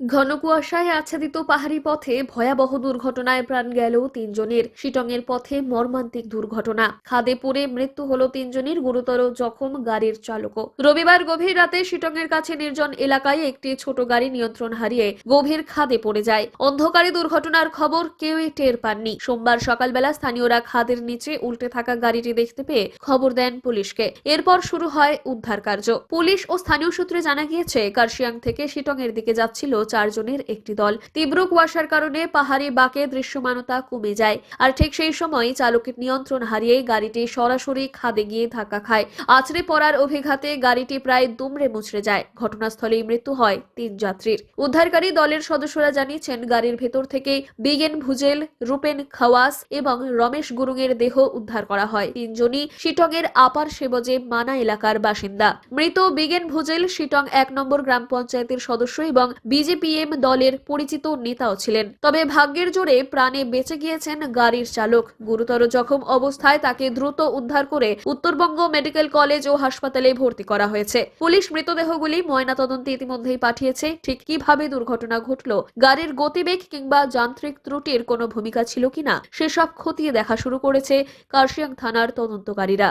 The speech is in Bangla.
ঘন কুয়াশায় আচ্ছাদিত পাহাড়ি পথে ভয়াবহ দুর্ঘটনায় প্রাণ গেল তিনজনের। শিটংয়ের পথে মর্মান্তিক দুর্ঘটনা। খাদে পড়ে মৃত্যু হলো তিনজনের গুরুতর জখম গাড়ির চালকও। রবিবার গভীর রাতে শিটংয়ের কাছে নির্জন এলাকায় একটি ছোট গাড়ি নিয়ন্ত্রণ হারিয়ে গভীর খাদে পড়ে যায়। অন্ধকারে দুর্ঘটনার খবর কেউই টের পাননি। সোমবার সকালবেলা স্থানীয়রা খাদের নিচে উল্টে থাকা গাড়িটি দেখতে পেয়ে খবর দেন পুলিশকে। এরপর শুরু হয় উদ্ধার কার্য পুলিশ ও স্থানীয় সূত্রে জানা গিয়েছে, কার্শিয়াং থেকে শিটংয়ের দিকে যাচ্ছিল চারজনের একটি দল। তীব্র কুয়াশার কারণে পাহাড়ি বাঁকে দৃশ্যমানতা কমে যায়। আর ঠিক সেই সময় চালকের নিয়ন্ত্রণ হারিয়ে গাড়িটি সরাসরি খাদে গিয়ে ধাক্কা খায়। আছড়ে পড়ার অভিঘাতে গাড়িটি প্রায় দুমড়ে মুচড়ে যায়। ঘটনাস্থলেই মৃত্যু হয় তিন যাত্রীর। উদ্ধারকারী দলের সদস্যরা জানিয়েছেন, গাড়ির ভেতর থেকে বিগেন ভুজেল, রূপেন খাওয়াস এবং রমেশ গুরুংয়ের দেহ উদ্ধার করা হয়। তিনজনই শিটংয়ের আপার সেবজে মানা এলাকার বাসিন্দা। মৃত বিগেন ভুজেল শিটং এক নম্বর গ্রাম পঞ্চায়েতের সদস্য এবং বিজেপিএম দলের পরিচিত নেতাও ছিলেন। তবে ভাগ্যের জোরে প্রাণে বেঁচে গিয়েছেন গাড়ির চালক। গুরুতর জখম অবস্থায় তাকে দ্রুত উদ্ধার করে উত্তরবঙ্গ মেডিকেল কলেজ ও হাসপাতালে ভর্তি করা হয়েছে। পুলিশ মৃতদেহগুলি ময়নাতদন্তে ইতিমধ্যেই পাঠিয়েছে। ঠিক কীভাবে দুর্ঘটনা ঘটলো, গাড়ির গতিবেগ কিংবা যান্ত্রিক ত্রুটির কোনো ভূমিকা ছিল কিনা, সেসব খতিয়ে দেখা শুরু করেছে কার্শিয়াং থানার তদন্তকারীরা।